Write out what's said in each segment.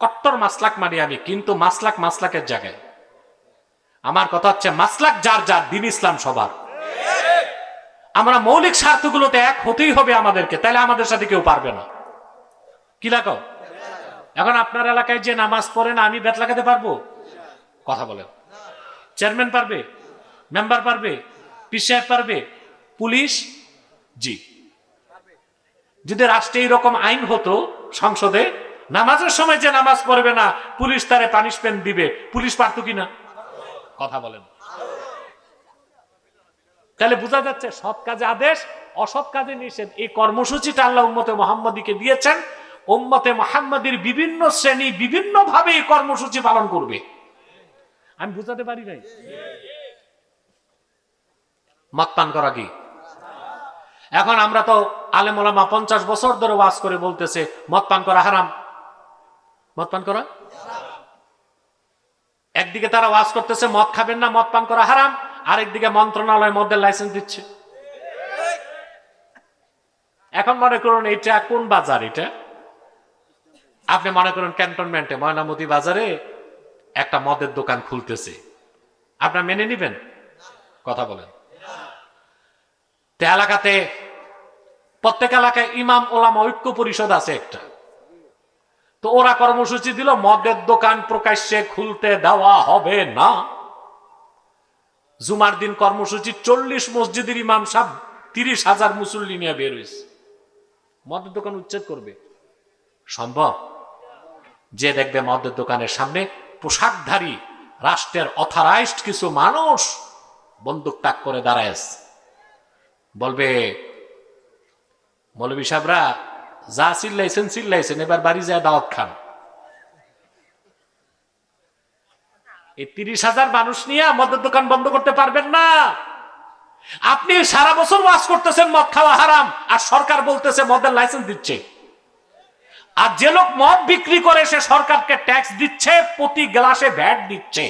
কট্টর মাসলাক মানি আমি, কিন্তু মাসলাক মাসলাকের জায়গায়। আমার কথা হচ্ছে মাসলাক যার যার, দিন ইসলাম সবার। আমরা মৌলিক স্বার্থগুলোতে এক হতেই হবে আমাদেরকে, তাহলে আমাদের সাথে কেউ পারবে না। কি লাগো এখন আপনার এলাকায় যে নামাজ পড়ে না, আমি বেত লাগাতে পারব? কথা বলেন। চেয়ারম্যান পারবে? মেম্বার পারবে? পি পারবে? পুলিশ? জি। যদি রাষ্ট্রে এইরকম আইন হতো সংসদে নামাজের সময় যে নামাজ পড়বে না, পুলিশ তারে পানিশমেন্ট দিবে। পুলিশ পারতো কিনা? কথা বলেন। তাহলে বোঝা যাচ্ছে সৎ কাজে আদেশ, অসৎ কাজে নিষেধ। এই কর্মসূচিটা আল্লাহ উম্মতে মোহাম্মদীকে দিয়েছেন। উম্মতে মোহাম্মদীর বিভিন্ন শ্রেণি বিভিন্ন ভাবে এই কর্মসূচি পালন করবে। আমি বুঝাতে পারি নাই? মদ পান করা কি? এখন আমরা তো আলেমোলামা পঞ্চাশ বছর ধরে ওয়াজ করে বলতেছে মদ পান করা হারাম। মদ পান করা? একদিকে তারা ওয়াজ করতেছে, মদ খাবেন না, মদ পান করা হারাম। আরেকদিকে মন্ত্রণালয় মদের লাইসেন্স দিচ্ছে। এখন মনে করুন এটা কোন বাজার এটা? আপনি মনে করুন ক্যান্টনমেন্টে, ময়নামতি বাজারে একটা মদের দোকান খুলতেছে। আপনার মেনে নিবেন? কথা বলেন। এলাকাতে প্রত্যেক এলাকায় ইমাম ওলামা ঐক্য পরিষদ আছে একটা। তো ওরা কর্মসূচি দিল, মদের দোকান প্রকাশ্যে খুলতে দেওয়া হবে না। জুমার দিন কর্মসূচি, চল্লিশ মসজিদের ইমাম সাহ তিরিশ হাজার মুসল্লি নিয়ে বের হয়েছে। মদের দোকান উচ্ছেদ করবে। সম্ভব? যে দেখবে মদের দোকানের সামনে পোশাকধারী, রাষ্ট্রের অথরাইজড কিছু মানুষ বন্দুক তাক করে দাঁড়ায় বলবে মৌলবী সাহেবরা যা চিল্লাইছেন চিল্লাইছেন এবার বাড়ি যায় দাওয়াত খান। এই তিরিশ হাজার মানুষ নিয়ে মদের দোকান বন্ধ করতে পারবেন না। আপনি সারা বছর ওয়াজ করতেছেন, মদ খাওয়া হারাম, আর সরকার বলতেছে মদের লাইসেন্স দিচ্ছে। আর যে লোক মদ বিক্রি করে, সে সরকারকে ট্যাক্স দিচ্ছে, প্রতি গ্লাসে ভ্যাট দিচ্ছে।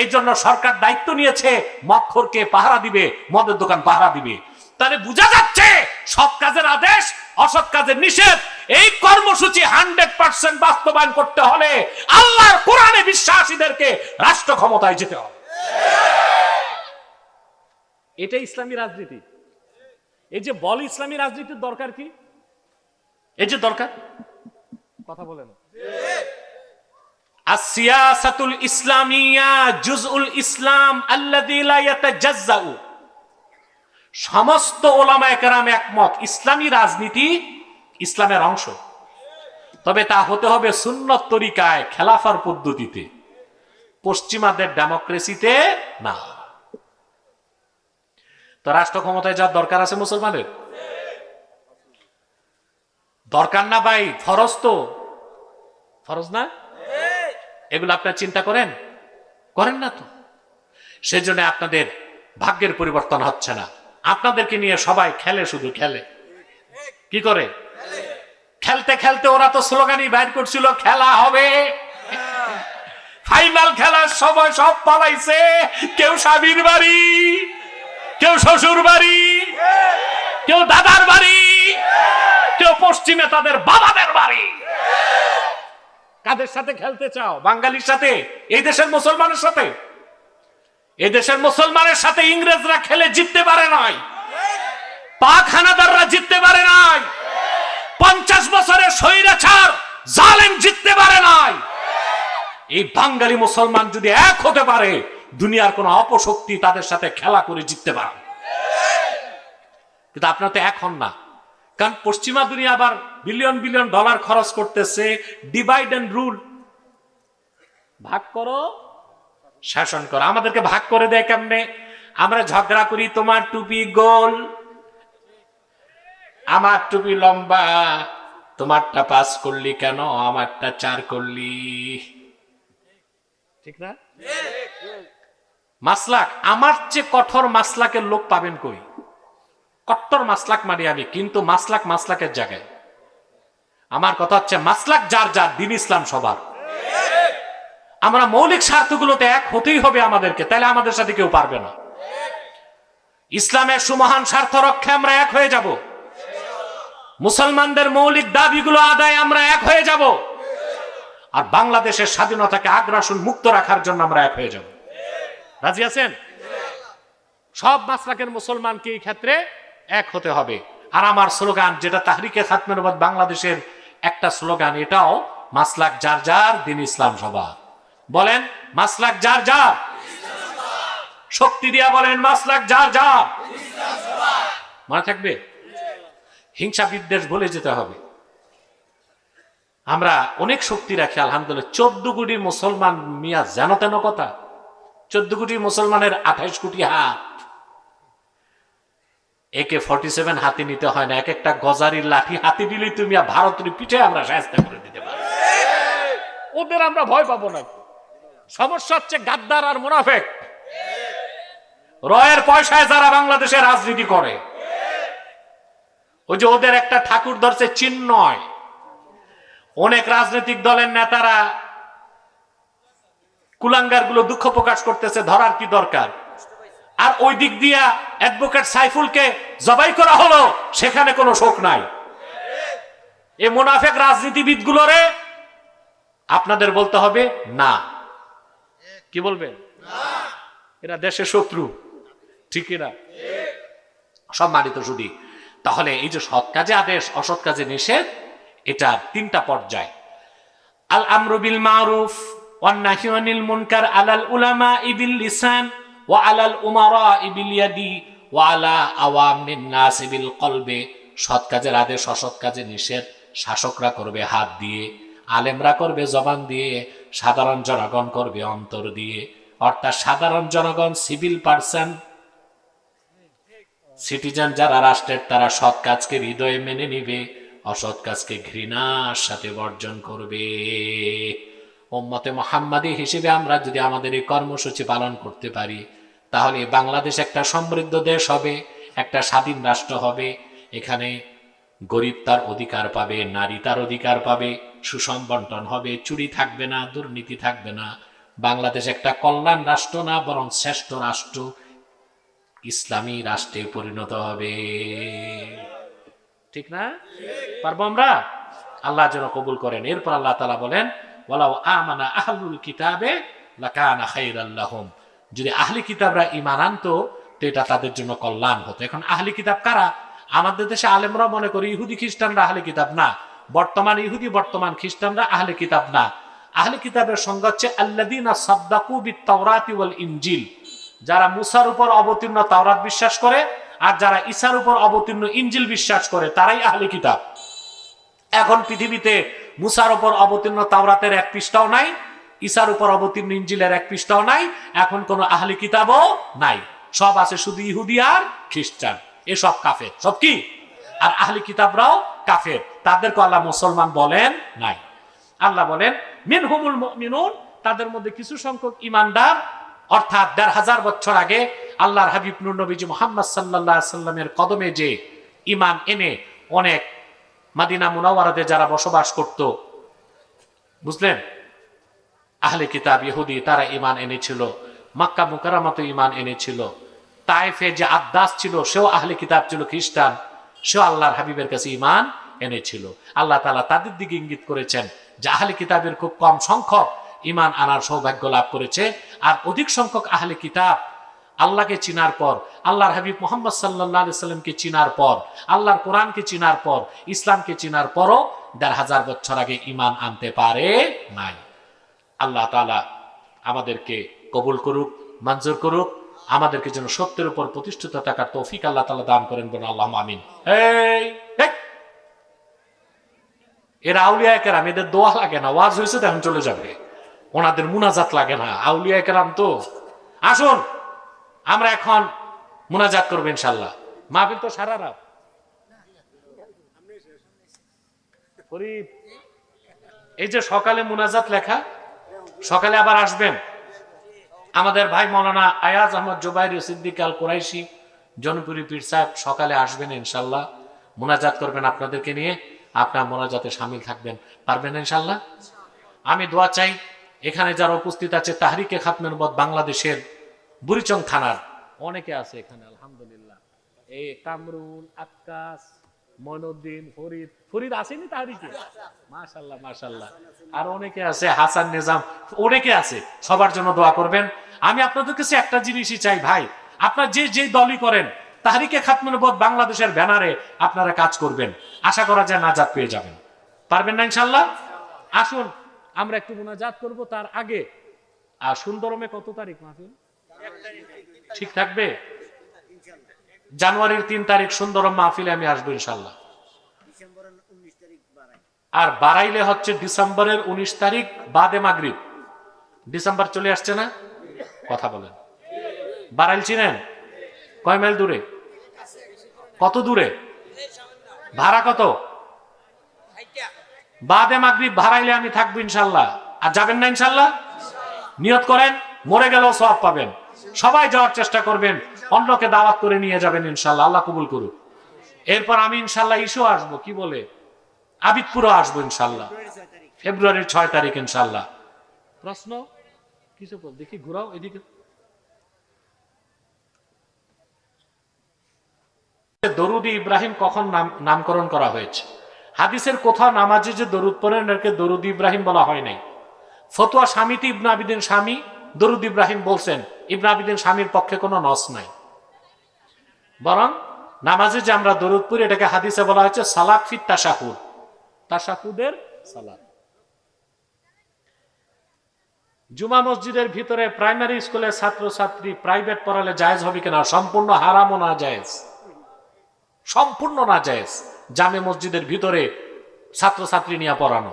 এই জন্য সরকার দায়িত্ব নিয়েছে মক্ষরকে পাহারা দিবে, মদের দোকান পাহারা দিবে। তাহলে বোঝা যাচ্ছে, সব কাজের আদেশ অসৎ কাজের নিষেধ, এই কর্মসূচি হান্ড্রেড পার্সেন্ট বাস্তবায়ন করতে হলে আল্লাহর কোরআনে বিশ্বাসীদেরকে রাষ্ট্র ক্ষমতায় যেতে হবে। এটা ইসলামী রাজনীতি। এই যে বল ইসলামী রাজনীতির দরকার কি? এই যে দরকার? কথা বলেন। আসিয়াসাতুল ইসলামিয়া জুজউল ইসলাম আল্লাযী লা ইয়াতাজাজ্জাউ। সমস্ত ওলামায়ে কেরাম একমত। ইসলামী রাজনীতি ইসলামের অংশ। তবে তা হতে হবে সুন্নত তরিকায়, খেলাফার পদ্ধতিতে। পশ্চিমাদের ডেমোক্রেসিতে না। তো রাষ্ট্র ক্ষমতায় যার দরকার আছে মুসলমানের দরকার না ভাই, ফরজ তো। ফরজ না? এগুলো আপনার চিন্তা করেন? করেন না তো। সেজন্য আপনাদের ভাগ্যের পরিবর্তন হচ্ছে না। আপনাদেরকে নিয়ে সবাই খেলে, শুধু খেলে। কি করে? খেলতে খেলতে ওরা তো স্লোগানই বাইর করছিল, খেলা হবে। ফাইনাল খেলার সময় সব পালাইছে। কেউ স্বামীর বাড়ি, কেউ শ্বশুর বাড়ি, কেউ দাদার বাড়ি, কেউ পশ্চিমে তাদের বাবাদের বাড়ি। কাদের সাথে খেলতে চাও? বাঙালির সাথে? এই দেশের মুসলমানের সাথে? এই দেশের মুসলমানের সাথে ইংরেজরা খেলে জিততে পারে নাই। পাক হানাদাররা জিততে পারে নাই। পঞ্চাশ বছরের স্বৈরাচার, জালেম জিততে পারে নাই। এই বাঙালি মুসলমান যদি এক হতে পারে, দুনিয়ার কোন অপশক্তি তাদের সাথে খেলা করে জিততে পারে। কিন্তু আপনার তো এক হন না। কারণ পশ্চিমা দুনিয়া আবার বিলিয়ন বিলিয়ন ডলার খরচ করতেছে ডিভাইড এন্ড রুল ভাগ করো। শাসন করো। আমাদেরকে ভাগ করে দেয় কেমনে? আমরা ঝগড়া করি, তোমার টুপি গোল, আমার টুপি লম্বা, তোমারটা পাস করলি কেন, আমারটা চার করলি। ঠিক না? মাসলাক, আমার চেয়ে কঠোর মাসলাকের লোক পাবেন কই? কট্টর মাসলাক মানি আমি, কিন্তু মাসলাক মাসলাকের জায়গায়। আমার কথা হচ্ছে, মাসলাক যার যার, দিন ইসলাম সবার। আমরা মৌলিক স্বার্থগুলোতে এক হতেই হবে আমাদেরকে, তাহলে আমাদের সাথে কেউ পারবে না। ইসলামের সুমহান স্বার্থ রক্ষে আমরা এক হয়ে যাব। মুসলমানদের মৌলিক দাবিগুলো আদায় আমরা এক হয়ে যাব। আর বাংলাদেশের স্বাধীনতাকে আগ্রাসন মুক্ত রাখার জন্য আমরা এক হয়ে যাব। রাজি আছেন? সব মাসলাকের মুসলমানকে এই ক্ষেত্রে এক হতে হবে। আর আমার স্লোগান, যেটা তাহরিকে খাতমের বাংলাদেশের একটা স্লোগান, এটাও মাসলাক যার যার দিন ইসলাম সভা। বলেন, মাসলাক যার যার। শক্তি দিয়া বলেন, মাসলাক যার যার। মনে থাকবে? হিংসা বিদ্বেষ বলে যেতে হবে। আমরা অনেক শক্তি রাখি, আলহামদুলিল্লাহ। চোদ্দ কোটি মুসলমান মিয়া যেন তেন কথা। চোদ্দ কোটি মুসলমানের আঠাইশ কোটি হাত। একে ফর্টি সেভেন হাতে নিতে হয় না এক একটা গজারির লাঠি হাতে দিলেই তুমি ভারতের পিঠে আমরা সাহায্য করে দিতে পারি। ওদের আমরা ভয় পাবো না। সমস্যা হচ্ছে গাদ্দার আর মুনাফেক। রয়ের পয়সায় যারা বাংলাদেশে রাজনীতি করে, ওই যে ওদের একটা ঠাকুর ধরছে চিন্ময়। অনেক রাজনৈতিক দলের নেতারা কুলাঙ্গারগুলো দুঃখ প্রকাশ করতেছে, ধরার কি দরকার? আর ওই দিক দিয়া অ্যাডভোকেট সাইফুলকে জবাই করা হলো, সেখানে কোনো শোক নাই। এ মুনাফেক রাজনীতিবিদ গুলোরে আপনাদের বলতে হবে না। কি বলবেন? এরা দেশের শত্রু, ঠিক না সম্মানিত শুধু তাহলে এই যে সৎ কাজে আদেশ, অসৎ কাজে নিষেধ, এটা তিনটা পর্যায়। আল আমরুবিল মারুফ ওয়ান নাহি আনিল মুনকার আলাল উলামা ইবিল লিসান ওয়া আলাল উমারা ইবিল ইয়াদি ওয়া আলা আওয়ামিন নাস বিল কলবে সৎ কাজের আদেশ, অসৎ কাজে নিষেধ, শাসকরা করবে হাত দিয়ে। আলেমরা করবে জবান দিয়ে, সাধারণ জনগণ করবে অন্তর দিয়ে। অর্থাৎ সাধারণ জনগণ, সিভিল পার্সন, সিটিজেন যারা রাষ্ট্রের, তারা সৎ কাজকে হৃদয়ে মেনে নিবে, অসৎ কাজকে ঘৃণার সাথে বর্জন করবে। ওম্মতে মোহাম্মদী হিসেবে আমরা যদি আমাদের এই কর্মসূচি পালন করতে পারি, তাহলে বাংলাদেশ একটা সমৃদ্ধ দেশ হবে, একটা স্বাধীন রাষ্ট্র হবে, এখানে গরিব তার অধিকার পাবে, নারী তার অধিকার পাবে সুষম বন্টন হবে, চুরি থাকবে না, দুর্নীতি থাকবে না। বাংলাদেশ একটা কল্যাণ রাষ্ট্র না, বরং শ্রেষ্ঠ রাষ্ট্র। ইসলামী রাষ্ট্রে পরিণত হবে। ঠিক না? পারব আমরা? আল্লাহ যেন কবুল করেন। এরপর আল্লাহ তালা বলেন, ওয়ালাউ আমানা আহলুল কিতাবে লাকানা খাইরাল্লাহুম যদি আহলি কিতাবরা ঈমান আনতো, তো এটা তাদের জন্য কল্যাণ হতো। এখন আহলি কিতাব কারা? আমাদের দেশে আলেমরা মনে করি, ইহুদি খ্রিস্টানরা আহলি কিতাব না। বর্তমান ইহুদি, বর্তমান খ্রিস্টানরা আহলি কিতাব না। আহলি কিতাবের সংজ্ঞা হচ্ছে আল্লাদিনা সাদ্দাকু বিত তাওরাতি ওয়াল ইনজিল। যারা মুসার উপর অবতীর্ণ তাওরাত বিশ্বাস করে আর যারা ঈসার উপর অবতীর্ণ ইঞ্জিল বিশ্বাস করে, তারাই আহলি কিতাব। এখন পৃথিবীতে মুসার উপর অবতীর্ণ তাওরাতের এক পৃষ্ঠাও নাই, ঈসার উপর অবতীর্ণ ইঞ্জিলের এক পৃষ্ঠাও নাই, এখন কোন আহলি কিতাবও নাই। সব আছে শুধু ইহুদি আর খ্রিস্টান। এসব কাফের। সব কি? আর আহলি কিতাবরাও কাফের। তাদেরকে আল্লাহ মুসলমান বলেন নাই। আল্লাহ বলেন মিন হুমুল মিনুন তাদের মধ্যে কিছু সংখ্যক ইমানদার, অর্থাৎ দেড় হাজার বছর আগে আল্লাহর হাবিব নুর নবীজি মোহাম্মদ সাল্লাহ সাল্লামের কদমে যে ইমান এনে অনেক মাদিনা মুনাওয়ারাতে যারা বসবাস করত, বুঝলেন? আহলে কিতাব ইহুদি তারা ইমান এনেছিল, মাক্কা মুকারামাতে ইমান এনেছিল। তাইফে যে আদাস ছিল, সেও আহলে কিতাব ছিল খ্রিস্টান। সেও আল্লাহর হাবিবের কাছে ইমান এনেছিল। আল্লাহ তালা তাদের দিকে ইঙ্গিত করেছেন যে আহলে কিতাবের খুব কম সংখ্যক ইমান আনার সৌভাগ্য লাভ করেছে আর অধিক সংখ্যক আহলে কিতাব আল্লাহকে চিনার পর, আল্লাহর হাবিব মোহাম্মদ সাল্লাহ সাল্লামকে চিনার পর, আল্লাহর কোরআনকে চিনার পর, ইসলামকে চিনার পরও দেড় হাজার বছর আগে ইমান আনতে পারে নাই। আল্লাহ তালা আমাদেরকে কবুল করুক, মঞ্জুর করুক আমাদেরকে যেন সত্যের উপর প্রতিষ্ঠিত থাকার তৌফিক আল্লাহ তালা দান করেন বলে আল্লাহ আমিন! এরা আউলিয়া কেরাম, এদের দোয়া লাগে না, ওয়াজ হয়েছে তখন চলে যাবে। ওনাদের মুনাজাত লাগে না আউলিয়া কেরাম তো। আসুন, আমরা এখন মুনাজাত করব ইনশাল্লাহ মাহফিল তো সারা রাত। এই যে সকালে মুনাজাত লেখা, সকালে আবার আসবেন। আমাদের ভাই মৌলানা আয়াজ আহমদ জুবাইর সিদ্দিক আল কোরাইশি জনপুরি পীর সাহেব, সকালে আসবেন ইনশাল্লাহ। মোনাজাত করবেন আপনাদেরকে নিয়ে। আপনার মোনাজাতে সামিল থাকবেন। পারবেন ইনশাল্লাহ? আমি দোয়া চাই, এখানে যারা উপস্থিত আছে, তাহরিকে খাতমের মত বাংলাদেশের বুড়িচং থানার। অনেকে আছে এখানে, আলহামদুলিল্লাহ। এই কামরুল, আক্কাস মনুদ্দিন ফরিদ। ফরিদ আসেনি তাহারিকে মাশাল্লাহ মাশাল্লাহ। আর অনেকে আছে হাসান নিজাম অনেকে আছে সবার জন্য দোয়া করবেন। আমি আপনাদের কাছে একটা জিনিসই চাই ভাই। আপনার যে যে দলই করেন তাহারিকে খাতমনবোধ বাংলাদেশের ব্যানারে আপনারা কাজ করবেন। আশা করা যায় নাজাত পেয়ে যাবেন। পারবেন না ইনশাল্লাহ? আসুন আমরা একটু মোনাজাত করব তার আগে। আর সুন্দরমে কত তারিখ মাহফিল? ঠিক থাকবে? জানুয়ারির তিন তারিখ সুন্দর মাহফিলে আমি আসব ইনশাল্লাহ। আর বাড়াইলে হচ্ছে ডিসেম্বরের উনিশ তারিখ বাদে মাগরিব। ডিসেম্বর চলে আসছে না? কথা বলেন। বাড়াইল চিনেন? কয় মাইল দূরে? কত দূরে? ভাড়া কত? বাদে মাগরিব ভাড়াইলে আমি থাকব ইনশাল্লাহ। আর যাবেন না ইনশাল্লাহ? নিয়ত করেন, মরে গেলেও সব পাবেন। সবাই যাওয়ার চেষ্টা করবেন, অন্যকে দাওয়াত করে নিয়ে যাবেন ইনশাল্লাহ। আল্লাহ কবুল করুক। এরপর আমি ইনশাল্লাহ ইস্যু আসব, কি বলে? আবিদপুরও আসব ইনশাল্লাহ। ফেব্রুয়ারির ছয় তারিখ ইনশাল্লাহ। প্রশ্ন? কিছু দেখি ঘুরাও এদিকে। দরুদি ইব্রাহিম কখন নাম নামকরণ করা হয়েছে? হাদিসের কোথাও নামাজে যে দরুদ পড়েন একে দরুদ ইব্রাহিম বলা হয় নাই। ফতোয়া স্বামীতে ইবনা স্বামী দরুদ ইব্রাহিম বলছেন, ইবনা আবিদিন স্বামীর পক্ষে কোনো নস নাই। বরং নামাজে যে আমরা দরুদ পড়ি, এটাকে হাদিসে বলা হয়েছে সালাত ফিত তাশাহুদ। তাশাহুদের সালাত। জুমা মসজিদের ভিতরে প্রাইমারি স্কুলের ছাত্রছাত্রী প্রাইভেট পড়ালে জায়েজ হবে কিনা, সম্পূর্ণ হারামও না জায়েজ। সম্পূর্ণ না জায়েজ, জামে মসজিদের ভিতরে ছাত্রছাত্রী নিয়ে পড়ানো।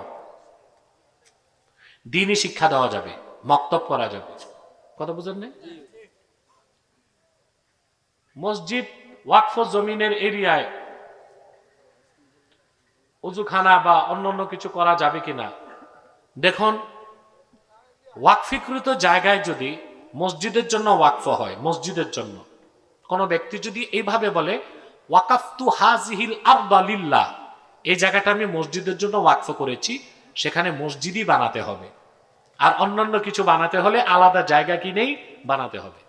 দিনই শিক্ষা দেওয়া যাবে। মক্তব করা যাবে। কথা বুঝেন না মসজিদ ওয়াকফ জমিনের এরিয়ায় উজুখানা বা অন্যান্য কিছু করা যাবে কিনা? দেখুন, ওয়াকফিকৃত জায়গায় যদি মসজিদের জন্য ওয়াকফ হয়, মসজিদের জন্য, কোনো ব্যক্তি যদি এইভাবে বলে, ওয়াকাফতু হাজিহিল আরদালিল্লাহ এই জায়গাটা আমি মসজিদের জন্য ওয়াকফ করেছি, সেখানে মসজিদই বানাতে হবে। আর অন্যান্য কিছু বানাতে হলে আলাদা জায়গা কিনেই বানাতে হবে।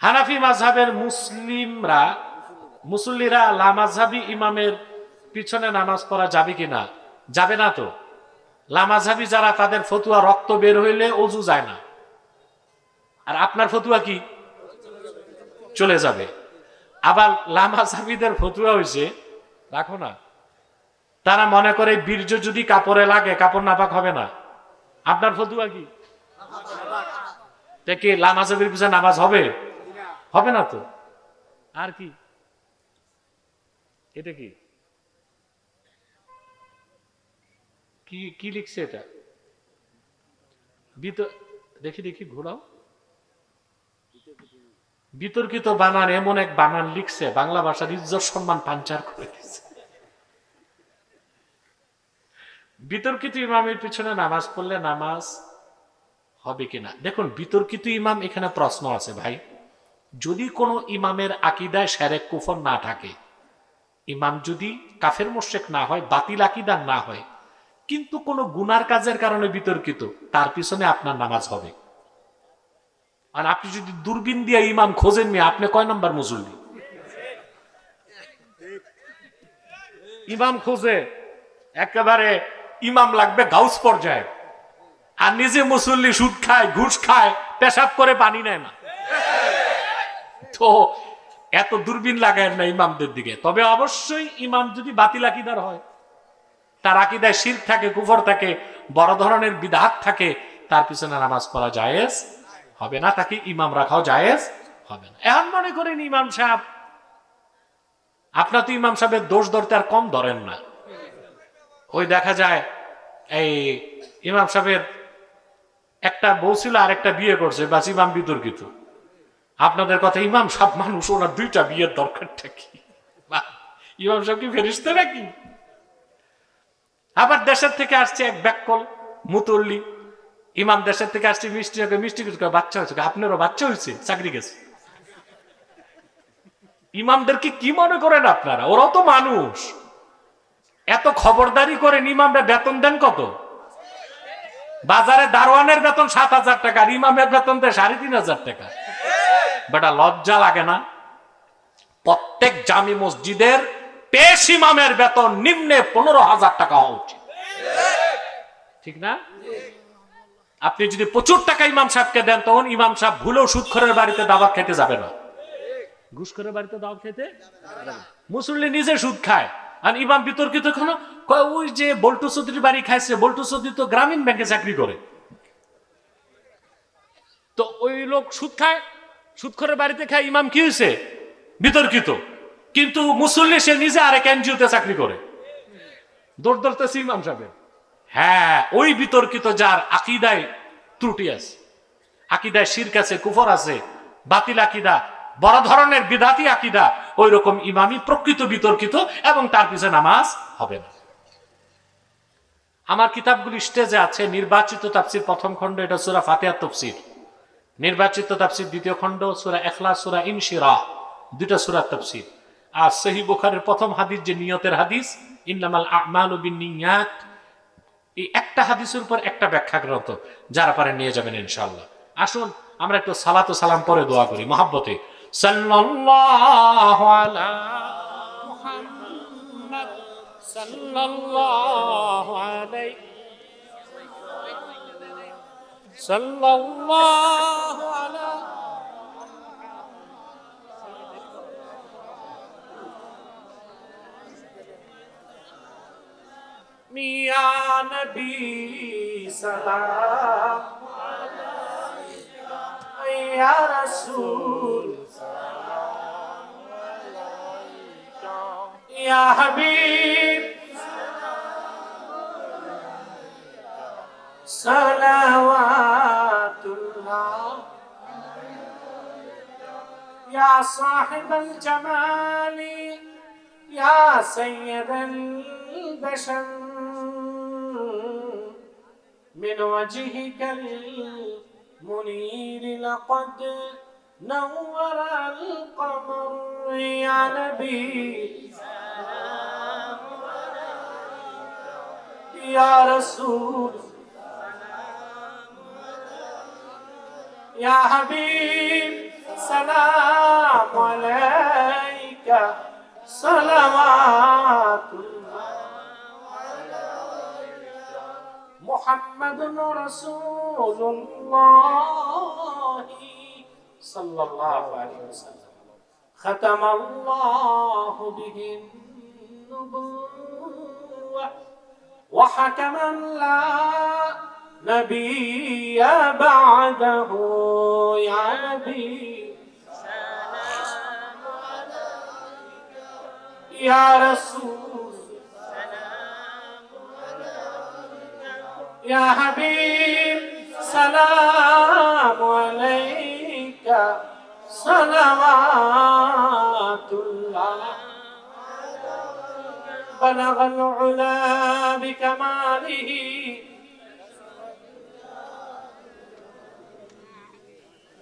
হানাফি মাঝহাবের মুসলিমরা, মুসল্লিরা লামাঝহাবি ইমামের পিছনে নামাজ পড়া যাবে কিনা? যাবে না তো। লামাঝহাবি যারা, তাদের ফতুয়া রক্ত বের হইলে অজু যায় না। আর আপনার ফতুয়া কি? চলে যাবে। আবার লামাঝহাবিদের ফতুয়া হয়েছে রাখো না। তারা মনে করে বীর্য যদি কাপড়ে লাগে, কাপড় নাপাক হবে না। আপনার ফতুয়া কি? কি নামাজ হবে? হবে না তো। আর কি? এটা কি? কি লিখছে এটা? দেখি দেখি, ঘোরাও। বিতর্কিত বানান, এমন এক বানান লিখছে, বাংলা ভাষার ইজ্জত সম্মান পাঞ্চার করে দিচ্ছে বিতর্কিত ইমামের পিছনে নামাজ পড়লে নামাজ হবে কিনা? দেখুন, বিতর্কিত ইমাম এখানে প্রশ্ন আছে ভাই। যদি কোনো ইমামের আকিদায় সেরেক কুফর না থাকে, ইমাম যদি কাফের মোশেক না হয়, বাতিল আকিদার না হয়, কিন্তু কোনো গুনার কাজের কারণে বিতর্কিত, তার পিছনে আপনার নামাজ হবে। আর আপনি যদি দূরবীন দিয়ে ইমাম খোঁজেন নি, আপনি কয় নম্বর মুসল্লি ইমাম খোঁজে। একেবারে ইমাম লাগবে গাউস পর্যায়ে। আর নিজে মুসল্লি সুদ খায়, ঘুষ খায়, পেশাব করে পানি নেয় না। তো এত দূরবীন লাগায় না ইমামদের দিকে। তবে অবশ্যই ইমাম যদি বাতিল আকিদার হয়, তার আকিদায় শির থাকে, কুফর থাকে, বড় ধরনের বিধাত থাকে, তার পিছনে নামাজ পড়া জায়েজ হবে না, তাকে ইমাম রাখাও জায়েজ হবে না। এখন মনে করেন ইমাম সাহেব, আপনার তো ইমাম সাহেবের দোষ ধরতে আর কম ধরেন না। ওই দেখা যায় এই ইমাম সাহেবের একটা বউ ছিল আর একটা বিয়ে করছে, বাস ইমাম বিতর্কিত। আপনাদের কথা ইমাম সাহেব মানুষ, ওনার দুইটা বিয়ের দরকারটা কি? ইমাম সাহেব কি ফেরিস্তে নাকি? আবার দেশের থেকে আসছে এক ব্যাককল, মুতল্লি। ইমাম দেশের থেকে আসছে মিষ্টি মিষ্টি কিছু বাচ্চা হয়েছে। আপনারও বাচ্চা হয়েছে, চাকরি গেছে। ইমামদেরকে কি মনে করেন আপনারা? ওরাও তো মানুষ। এত খবরদারি করেন ইমামরা বেতন দেন কত? বাজারে দারোয়ানের বেতন সাত হাজার টাকা ইমামের বেতন দেয় সাড়ে তিন হাজার টাকা। বেটা, লজ্জা লাগে না? প্রত্যেক জামি মসজিদের পেশ ইমামের বেতন নিম্নে পনেরো হাজার টাকা হওয়া উচিত। ঠিক না? আপনি যদি প্রচুর টাকা ইমাম সাহেবকে দেন, তখন ইমাম সাহেব ভুলেও সুদখরের বাড়িতে দাবা খেতে যাবে না। ঘুষখরের বাড়িতে দাওয়াত খেতে? মুসল্লি নিজে সুদ খায়। আর ইমাম বিতর্কিত কেন? ওই যে বল্টু চৌধুরীর বাড়ি খাইছে, বল্টু চৌধুরী তো গ্রামীণ ব্যাংকে চাকরি করে। তো ওই লোক সুদ খায় সুদখরের বাড়িতে খায়, ইমাম কি হয়েছে বিতর্কিত। কিন্তু মুসল্লি সে নিজে আরেক এনজিওতে চাকরি করে। দৌড় দৌড়তেছে ইমাম সাহেব হ্যাঁ ওই বিতর্কিত যার আকিদায় ত্রুটি আছে। আকিদায় শিরক আছে, কুফর আছে, বাতিল আকিদা। বড় ধরনের বিদাতি আকিদা ওই রকম ইমামি প্রকৃত বিতর্কিত এবং তার পিছনে নামাজ হবে না। আমার কিতাবগুলি স্টেজে আছে, নির্বাচিত তাপসির প্রথম খণ্ড, এটা সুরা ফাতিহা তফসির। নির্বাচিত তাফসির দ্বিতীয় খণ্ড, সুরা এখলা সুরা ইনশিরা দুটা সুরা তাফসির। আর সহি বুখারের প্রথম হাদিস যে নিয়তের হাদিস, ইন্নামাল আমালু এই একটা হাদিসের উপর একটা ব্যাখ্যা গ্রন্থ যারা পারে নিয়ে যাবেন ইনশাল্লাহ আসুন, আমরা একটু সালাত সালাম পরে দোয়া করি, মহাব্বতে। সাল্লাল্লাহু আলা মুহাম্মাদ সাল্লাল্লাহু আলাইহি সাল্লাল্লাহু আলা মিয়া নবী সালাম ইয়া রাসূল ইয়া হাবিব يا حبيب. صلوات الله. يا صاحب الجمال يا سيد البشر. من وجهك المنير لقد نور القمر يا نبي. يا رسول يا حبيب سلام عليك. صلوات محمد رسول الله صلى الله عليه وسلم. ختم الله به النبوة. وحكما لا نبي بعده. يا نبي. يا رسول. يا حبيب. سلام عليك. صلوات الله. بلغ العلا بكماله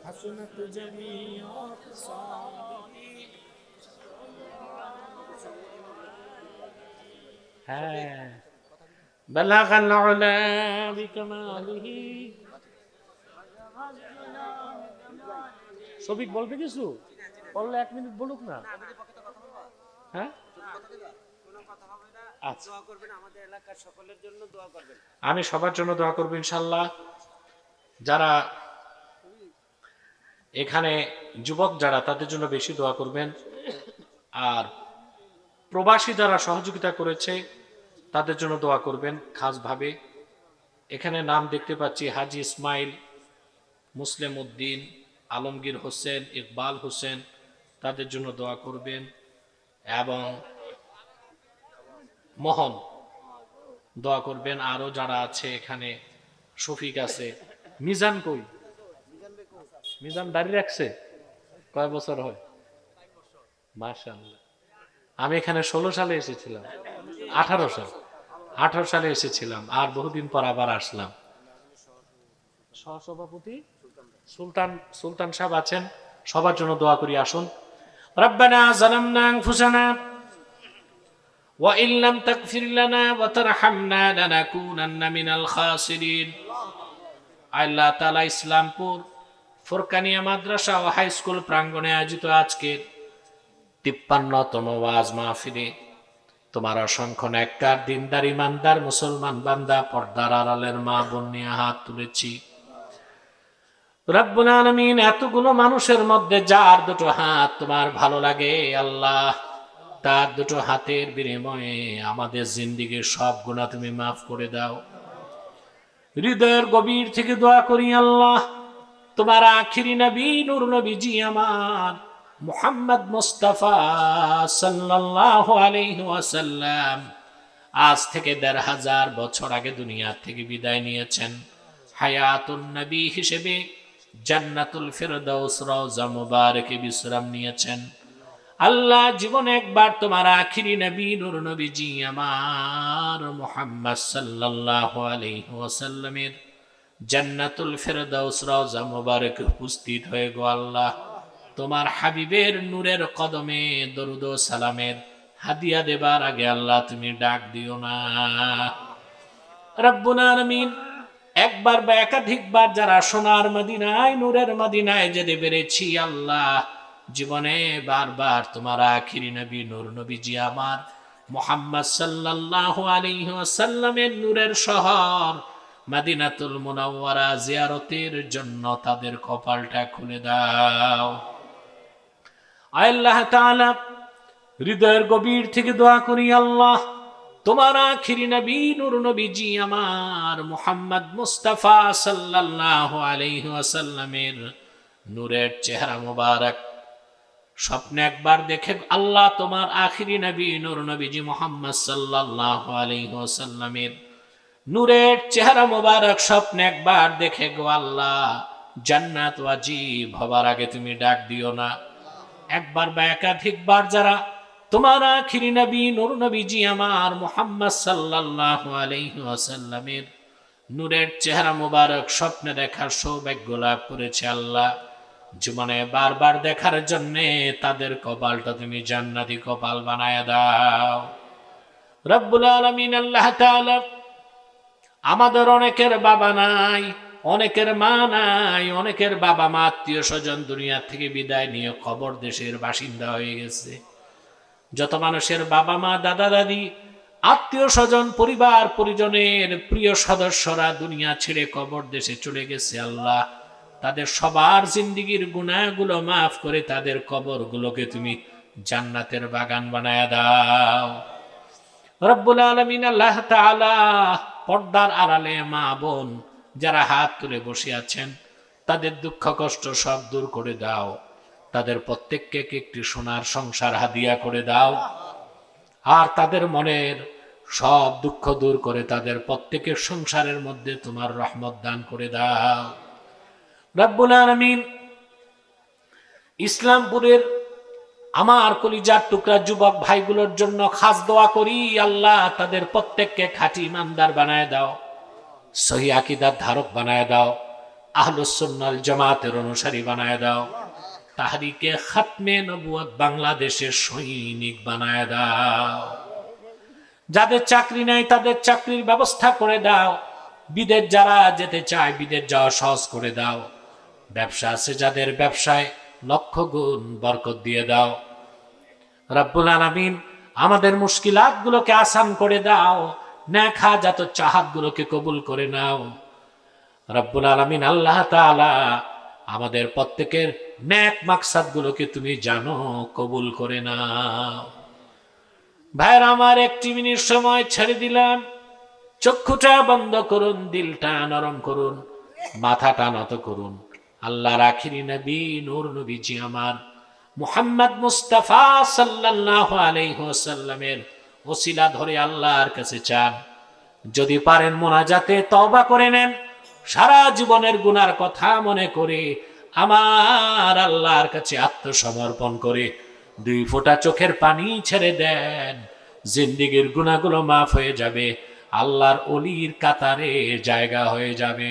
حسنت جميع خصاله হ্যাঁ بلغ العلا بكماله সবিক বলবে কিছু বললে এক মিনিট বলুক না হ্যাঁ আচ্ছা। আমি সবার জন্য দোয়া করব ইনশাল্লাহ যারা এখানে যুবক যারা তাদের জন্য বেশি দোয়া করবেন। আর প্রবাসী যারা সহযোগিতা করেছে তাদের জন্য দোয়া করবেন খাসভাবে। এখানে নাম দেখতে পাচ্ছি হাজি ইসমাইল মুসলিম উদ্দিন আলমগীর হোসেন ইকবাল হোসেন তাদের জন্য দোয়া করবেন। এবং মোহন দোয়া করবেন আরও যারা আছে এখানে, শফিক আছে। মিজান কই? মিজান দাঁড়িয়ে রাখছে? কয় বছর হয়? মাশাআল্লাহ। আমি এখানে ষোলো সালে এসেছিলাম। আঠারো সাল। আঠারো সালে এসেছিলাম আর বহুদিন পর আবার আসলাম। সহসভাপতি সুলতান সুলতান সাহেব আছেন। সবার জন্য দোয়া করি, আসুন। রব্বানা জালামনা আনফুসানা وإن لم تغفر لنا وترحمنا لنكونن من الخاسرين আল্লাহ তালা ইসলামপুর ফোরকানিয়া মাদ্রাসা ও হাই স্কুল প্রাঙ্গণে আয়োজিত আজকের তিপ্পান্নতম ওয়াজ মাহফিলে তোমার অসংখ্য নেককার দিনদার ইমানদার মুসলমান বান্দা পর্দার আড়ালের মা বোন নিয়ে হাত তুলেছি রব্বুল আলমিন এতগুলো মানুষের মধ্যে যার দুটো হাত তোমার ভালো লাগে আল্লাহ তার দুটো হাতের বিনিময়ে আমাদের জিন্দিগির সব গুণা তুমি মাফ করে দাও। হৃদয়ের গভীর থেকে দোয়া করি আল্লাহ, তোমার আখিরি নবী, নূর নবীজি আমার, মুহাম্মদ মুস্তাফা সাল্লাল্লাহু আলাইহি ওয়াসাল্লাম, আজ থেকে দেড় হাজার বছর আগে দুনিয়া থেকে বিদায় নিয়েছেন। হায়াতুন নবী হিসেবে জান্নাতুল ফেরদাউস রওজা মুবারকে বিশ্রাম নিয়েছেন। আল্লাহ জীবনে একবার তোমার আখিরি নবী, নূর নবীজি আমার মুহাম্মদ সাল্লাল্লাহু আলাইহি ওয়াসাল্লামের জান্নাতুল ফেরদাউস রওজা মুবারক উপস্থিত হয়ে গো আল্লাহ। তোমার হাবিবের নূরের কদমে দরুদ সালামের হাদিয়া দেবার আগে আল্লাহ তুমি ডাক দিও না। রব্বুল আলামিন, একবার বা একাধিকবার যারা সোনার মদিনায়, নূরের মদিনায় যেতে পেরেছি আল্লাহ জীবনে বারবার তোমার আখিরি নবী, নূর নবীজি আমার। মোহাম্মদ সাল্লাল্লাহু আলাইহি ওয়াসাল্লামের নূরের শহর মাদিনাতুল মুনাওয়ারা জিয়ারতের জন্য তাদের কপালটা খুলে দাও। আল্লাহ তাআলা, হৃদয়ের গভীর থেকে দোয়া করি আল্লাহ, তোমার আখিরি নবী, নূর নবীজি আমার মুহাম্মদ মুস্তাফা সাল্লাল্লাহু আলাইহি ওয়াসাল্লামের নূরের চেহারা মোবারক স্বপ্নে একবার দেখে আল্লাহ তোমার আখিরি নবী, নূর নবীজি মোহাম্মদ সাল্লাল্লাহু আলাইহি ওয়াসাল্লামের নূরের চেহারা মোবারক স্বপ্নে একবার দেখে গো আল্লাহ, জান্নাত ওয়াজিব হবার আগে তুমি ডাক দিও না। একবার বা একাধিকবার যারা তোমার আখিরি নবী, নূর নবীজি আমার মোহাম্মদ সাল্লাল্লাহু আলাইহি ওয়াসাল্লামের নূরের চেহারা মোবারক স্বপ্নে দেখার সৌভাগ্য লাভ করেছে আল্লাহ। জীবনে বারবার দেখার জন্যে তাদের কপালটা তুমি জান্নাতি কপাল বানায় দাও। রব্বুল আলামিন আল্লাহ আমাদের অনেকের বাবা নাই, অনেকের মা নাই, অনেকের বাবা মা আত্মীয় স্বজন দুনিয়া থেকে বিদায় নিয়ে খবর দেশের বাসিন্দা হয়ে গেছে। যত মানুষের বাবা মা, দাদা দাদি, আত্মীয় স্বজন, পরিবার, পরিজনের প্রিয় সদস্যরা দুনিয়া ছেড়ে কবর দেশে চলে গেছে, আল্লাহ তাদের সবার জিন্দিগির গুণাগুলো মাফ করে তাদের কবরগুলোকে তুমি জান্নাতের বাগান বানায় দাও। রব্বুল আলমিন আল্লাহ তাআলা পর্দার আড়ালে মা বোন যারা হাত তুলে বসে আছেন, তাদের দুঃখ কষ্ট সব দূর করে দাও। তাদের প্রত্যেককে একটি সোনার সংসার হাদিয়া করে দাও। আর তাদের মনের সব দুঃখ দূর করে তাদের প্রত্যেকের সংসারের মধ্যে তোমার রহমত দান করে দাও। রব্বুল আলমিন ইসলামপুরের আমার কলিজার টুকরা যুবক ভাইগুলোর জন্য খাস দোয়া করি, আল্লাহ তাদের প্রত্যেককে খাঁটি ইমানদার বানায় দাও, সহি আকিদার ধারক বানায় দাও আহলুসন্নাল জামাতের অনুসারী বানায় দাও, তাহারিকে খাতমে নবুয়ত বাংলাদেশের সৈনিক বানায় দাও। যাদের চাকরি নাই তাদের চাকরির ব্যবস্থা করে দাও, বিদেশ যারা যেতে চায় বিদেশ যাওয়া সহজ করে দাও। ব্যবসা আছে যাদের ব্যবসায় লক্ষ গুণ বরকত দিয়ে দাও। রব্বুল আলামিন আমাদের মুশকিলাত গুলোকে আসান করে দাও ন্যাখা যত চাহাত গুলোকে কবুল করে নাও। রব্বুল আলামিন আল্লাহ তাআলা আমাদের প্রত্যেকের ন্যাক মাকসাদ গুলোকে তুমি জানো, কবুল করে নাও। ভাইয়ের, আমার একটি মিনিট সময় ছেড়ে দিলাম। চক্ষুটা বন্ধ করুন, দিলটা নরম করুন, মাথাটা নত করুন। আল্লাহ রাখিরি নবী, নূর নবীজি আমার। মুহাম্মদ মুস্তাফা সাল্লাল্লাহু আলাইহি ওয়াসাল্লামের ওসিলা ধরে আল্লাহর কাছে চান। যদি পারেন মোনাজাতে তওবা করে নেন। সারা জীবনের গুনার কথা মনে করে আমার আল্লাহর কাছে আত্মসমর্পণ করে দুই ফোঁটা চোখের পানি ছেড়ে দেন। জিন্দিগির গুণাগুলো মাফ হয়ে যাবে। আল্লাহর অলির কাতারে জায়গা হয়ে যাবে।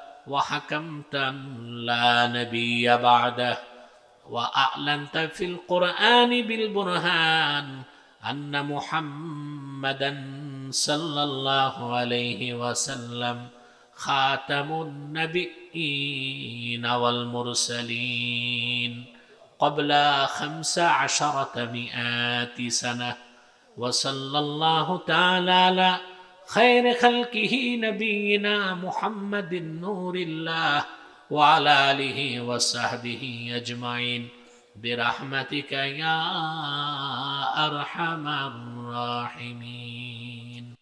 وحكمت لا نبي بعده وأعلنت في القرآن بالبرهان أن محمدا صلى الله عليه وسلم خاتم النبيين والمرسلين قبل خمس عشرة مئات سنة وصلى الله تعالى على خير خلقه نبينا محمد نور الله وعلى آله وصحبه أجمعين. برحمتك يا أرحم الراحمين.